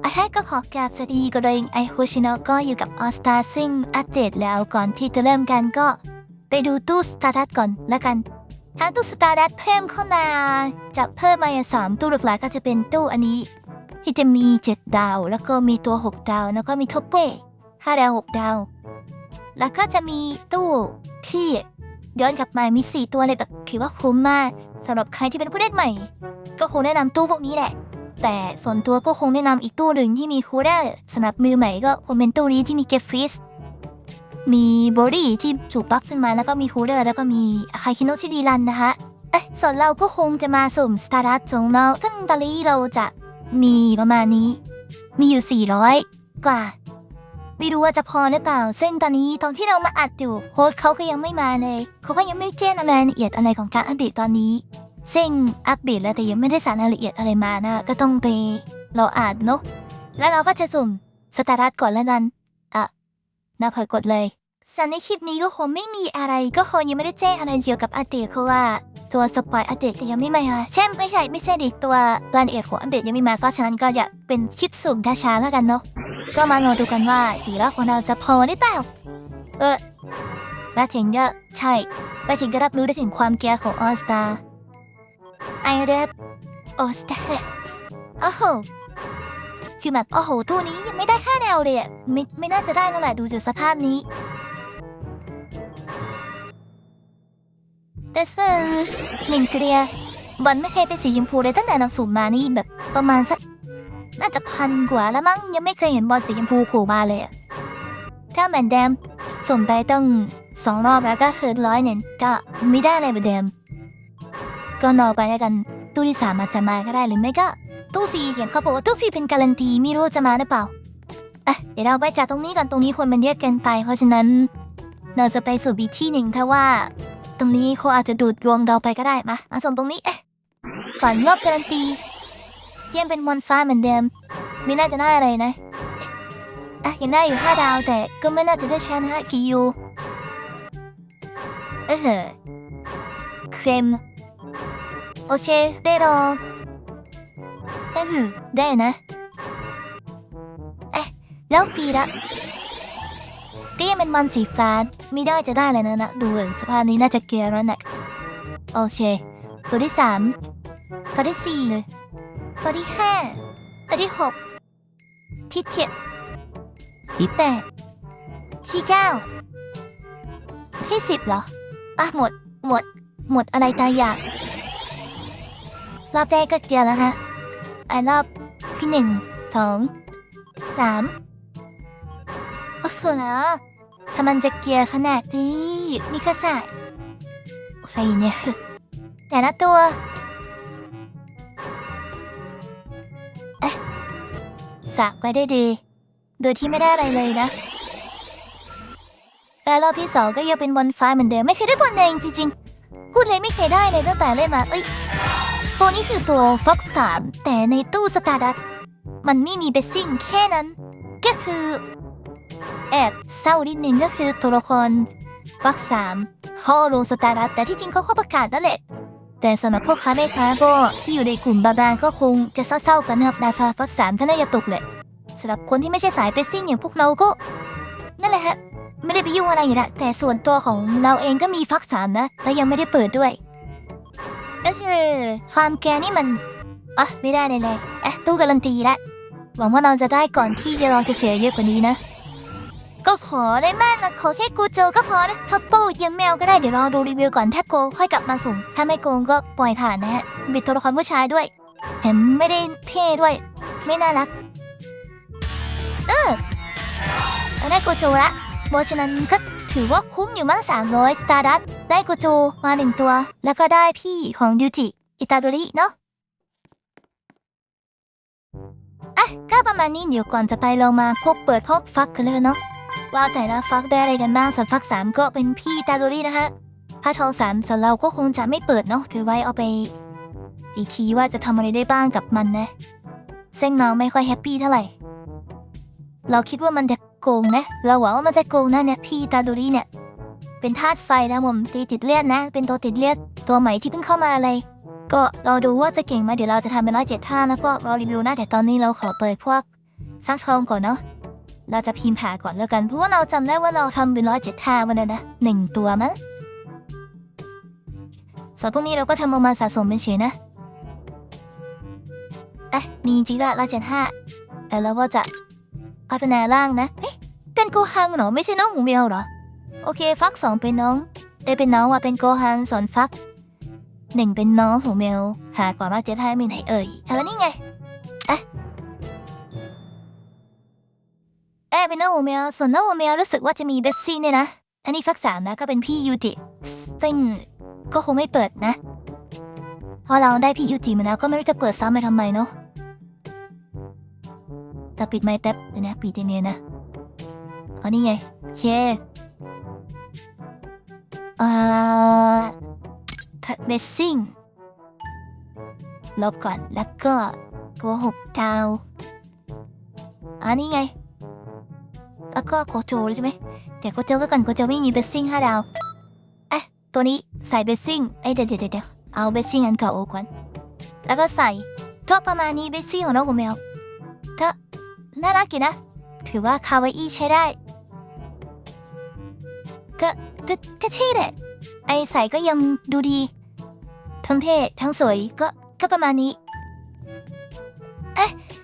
ไอ้แฮกก็ขอกราบสวัสดีกันเลยไอโฮชิโนะก็อยู่กับออสตาซึ่งอัปเดตแล้วก่อนที่จะเริ่มกันก็ ไปดูตู้สตาร์ดัตก่อนแล้วกันทางตู้สตาร์ดัตเพิ่มเข้ามาจะเพิ่มมาอย่างสามตู้หลักๆก็จะเป็นตู้อันนี้ ที่จะมี 7 ดาว แล้วก็มีตัว 6 ดาว แล้วก็มีท็อปเป้5ดาว6ดาว แล้วก็จะมีตู้ที่ย้อนกลับมามี 4 ตัวเลยแบบถือว่าคุ้มมากสำหรับใครที่เป็นผู้เล่นใหม่ ก็คงแนะนำตู้พวกนี้แหละ แต่ส่วนตัวก็คงแนะนำอีกตู้หนึ่งที่มีคูลเดอร์สำหรับมือใหม่ก็คงเป็นตู้นี้ที่มีเกฟฟิสมีบอดี้ที่ถูกบัฟขึ้นมาแล้วก็มีคูลเดอร์แล้วก็มีไฮคิโนชิดีรันนะคะเอ๊ะส่วนเราก็คงจะมาสุ่มสตาร์ดัตของเราซึ่งตอนนี้เราจะมีประมาณนี้ มีอยู่ 400 กว่า ไม่รู้ว่าจะพอหรือเปล่าซึ่งตอนนี้ตอนที่เรามาอัดอยู่โฮสเขาก็ยังไม่มาเลย เขาก็ยังไม่แจ้งรายละเอียดอะไรของการอัปเดตตอนนี้ ซึ่งอัปเดตแล้วแต่ยังไม่ได้สารรายละเอียดอะไรมานะ ก็ต้องไปรออ่านเนาะแล้วเราก็จะสุ่มสตาร์ทก่อนแล้วกันอะน่าเผยกดเลยส่วนในคลิปนี้ก็คงไม่มีอะไรก็คงยังไม่ได้แจ้งอะไรเกี่ยวกับอัปเดตเพราะว่าตัวสปอยอัปเดตยังไม่มาเช่นไม่ใช่ไม่ใช่ดิตัวรายละเอียดของอัปเดตยังไม่มาเพราะฉะนั้นก็อยากเป็นคลิปสุ่มช้าๆแล้วกันเนาะก็มารอดูกันว่าสีลักของเราจะพอหรือเปล่าเออและถึงก็ใช่และถึงก็รับรู้ได้ถึงความแก่ของออสตาไอเร บออสตาโอ้โหคือแบบโอ้โหตัวนี้ยังไม่ได้ค่าแนวเลยอะไม่ไม่น่าจะได้แล้วแหละดูจากสภาพนี้ แต่ซึ่งหนึ่งเกลียบอลไม่เคยเป็นสีชมพูเลยตั้งแต่นำสูมมานี่แบบประมาณสักน่าจะพันกว่าแล้วมั้งยังไม่เคยเห็นบอลสีชมพูโผล่มาเลยอะถ้าเหมือนเดิมส่งไปต้องสองรอบแล้วก็คือร้อยเนี่ยก็ไม่ได้อะไรเหมือนเดิม ก็รอไปแล้วกันตู้ที่สามอาจจะมาก็ได้หรือไม่ก็ตู้สี่เห็นเขาบอกว่าตู้สี่เป็นการันตีไม่รู้จะมาหรือเปล่าอะเดี๋ยวเราไปจากตรงนี้ก่อนตรงนี้คนมันเยอะเกินไป เพราะฉะนั้น เราจะไปสู่บีที่หนึ่งถ้าว่า ตรงนี้เขาอาจจะดูดดวงเราไปก็ได้มามาส่งตรงนี้เอ๊ะก่อนรอบการันตียังเป็นมอนฟ้าเหมือนเดิมไม่น่าจะได้อะไรนะอะยังได้อยู่ห้าดาวแต่ก็ไม่น่าจะได้ชนะกิยูเออเครม โอเคได้รองเอ้ยได้นะเอ๊ะแล้วฟีละก็ยังเป็นมันสีฟ้าไม่ได้จะได้เลยนะนะดูเหมือนสภาพนี้น่าจะเกลียร์แล้วนะโอเคตัวที่สามตัวที่สี่ตัวที่ห้าตัวที่หกที่เจ็ดที่แปดที่เก้าที่สิบเหรออะหมด หมด หมดอะไรตายอยาก รอบแรกก็เกียร์แล้วฮะไอ้รอบที่หนึ่งสองสามโอ้สุดแล้วถ้ามันจะเกียร์ขนาดนี้มีแค่สายใส่เนี่ยแต่ละตัวเอ๊ะสักไปได้ดี โดยที่ไม่ได้อะไรเลยนะแต่รอบที่สองก็ยังเป็นบอลฟ้าเหมือนเดิมไม่เคยได้บอลแดงจริงๆ พูดเลยไม่เคยได้เลยตั้งแต่เล่นมาเอ้ย ตัวนี้คือตัว Fox 3 แต่ในตู้สตาร์ดัตมันไม่มีเบสซิ่งแค่นั้น ก็คือแอบเศร้านิดนึงก็คือตัวละคร Fox 3เขาเอลงสตาร์ดัตแต่ที่จริงเขาก็ประกาศแล้วแหละ แต่สำหรับพวกค้าแม่ค้าก็ที่อยู่ในกลุ่มบาบาก็คงจะเศร้าๆกันนะครับดาฟา Fox 3ก็น่าจะตกแหละสำหรับคนที่ไม่ใช่สายเบสซิ่งอย่างพวกเราก็นั่นแหละฮะไม่ได้ไปยุ่งอะไรอยู่ละแต่ส่วนตัวของเราเองก็มีฟักสามนะ และยังไม่ได้เปิดด้วย ก็คือความแกนี่มันอะไม่ได้เลยเลยเอ๊ะตู้การันตีละหวังว่าเราจะได้ก่อนที่จะเราจะเสียเยอะกว่านี้นะ ก็ขอได้แมากนะขอแค่กูเจอก็พอนะถ้าโป้ยังแมวก็ได้เดี๋ยวรอดูรีวิวก่อนถ้าโกงค่อยกลับมาสุ่มถ้าไม่โกงก็ปล่อยผ่านนะฮะบิดตัวละครผู้ชายด้วยแถมไม่ได้เท่ด้วย ไม่น่ารัก เออได้กูโจละเพราะฉะนั้นก็ ถือว่าคุ้มอยู่มั้งสามร้อยสตาร์ดัตได้กูโจมาหนึ่งตัว แล้วก็ได้พี่ของยูจิ อิตาโดริเนาะอะก็ประมาณนี้เดี๋ยวก่อนจะไปเรามาพบเปิดพกฟักกันเลยเนาะว่าแต่ละฟักได้อะไรกันบ้างส่วนฟักสามก็เป็นพี่ตาโดรินะคะถ้าทองสามส่วนเราก็คงจะไม่เปิดเนาะถือไว้เอาไป อีกทีว่าจะทำอะไรได้บ้างกับมันนะเส้นน้องไม่ค่อยแฮปปี้เท่าไหร่ เราคิดว่ามันจะ โกงนะเราหวังว่ามันจะโกงนะเนี่ยพี่ตาโดริเนี่ย เป็นธาตุไฟนะผมตีติดเลือดนะ เป็นตัวติดเลือดตัวใหม่ที่เพิ่งเข้ามาเลยก็รอดูว่าจะเก่งไหมเดี๋ยวเราจะทำเป็นร้อยเจ็ดท่าแล้วก็รอรีวิวนะแต่ตอนนี้เราขอเปิดพวกสร้างทองก่อนเนาะเราจะพิมพ์หาก่อนแล้วกันเพราะว่าเราจำได้ว่าเราทำเป็นร้อยเจ็ดห้าวันนั้นนะหนึ่งตัวมั้งส่วนพวกนี้เราก็ทำออกมาสะสมเป็นเฉยนะเอ๊ะมีจริงๆละร้อยเจ็ดห้าแต่เราว่าจะ พัฒนาร่างนะเอ๊ะเป็นโกฮังเหรอไม่ใช่น้องหมูเมียวเหรอ โอเค ฟักสองเป็นน้องเอยเป็นน้องว่าเป็นโกฮังส่วนฟักหนึ่งเป็นน้องหมูเมียวหาก่อนว่าเจ็ดห้ามีไหนเอ่ยเออนี่ไงเอ๊ะเอ้ยเป็นน้องหัวแมวส่วนน้องหัวแมวรู้สึกว่าจะมีเบสซี่เนี่ยนะ อันนี้ฟักสามนะก็เป็นพี่ยูจิซึ่งก็คงไม่เปิดนะพราะเราได้พี่ยูจิมาแล้วก็ไม่รู้จะเปิดซ้ำไปทำไมเนาะ แต่ปิดไมค์แป๊บเดี๋ยวนะปิดยังไงนะอ๋อนี่ไงโอเคอ่าเบสซิ่งลบก่อนแล้วก็โกหกดาวอันนี้ไง แล้วก็โกโจใช่ไหมเดี๋ยวโกโจก็ก่อนโกโจไม่มีเบสซิ่งห้าดาวเอ๊ะตัวนี้ใส่เบสซิ่งเอ้เดี๋ยวเดี๋ยวเดี๋ยวเอาเบสซิ่งอันเก่าออกก่อนแล้วก็ใส่ก็ประมาณนี้เบสซิ่งของน้องแมวถ้า น่ารักอยู่นะ ถือว่าคาวาอี้ใช้ได้ก็ก็ก็เท่แหละ ไอใส่ก็ยังดูดี ทั้งเท่ทั้งสวยก็ก็ประมาณนี้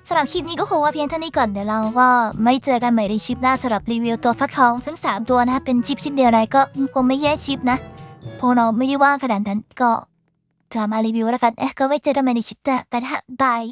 สำหรับคลิปนี้ก็คงว่าเพียงเท่านี้ก่อนเดี๋ยวเราก็ไม่เจอกันใหม่ในชิปหน้าสำหรับรีวิวตัวฟักทองทั้ง3ตัวนะเป็นชิปชิ้นเดียวอะไรก็คงไม่แย่ชิปนะพราะเราไม่ได้ว่างขนาดนั้นก็จะมารีวิวแล้วกันเอ๊ะก็ไว้เจอกันใหม่ในชิปหน้าไปนะฮะบาย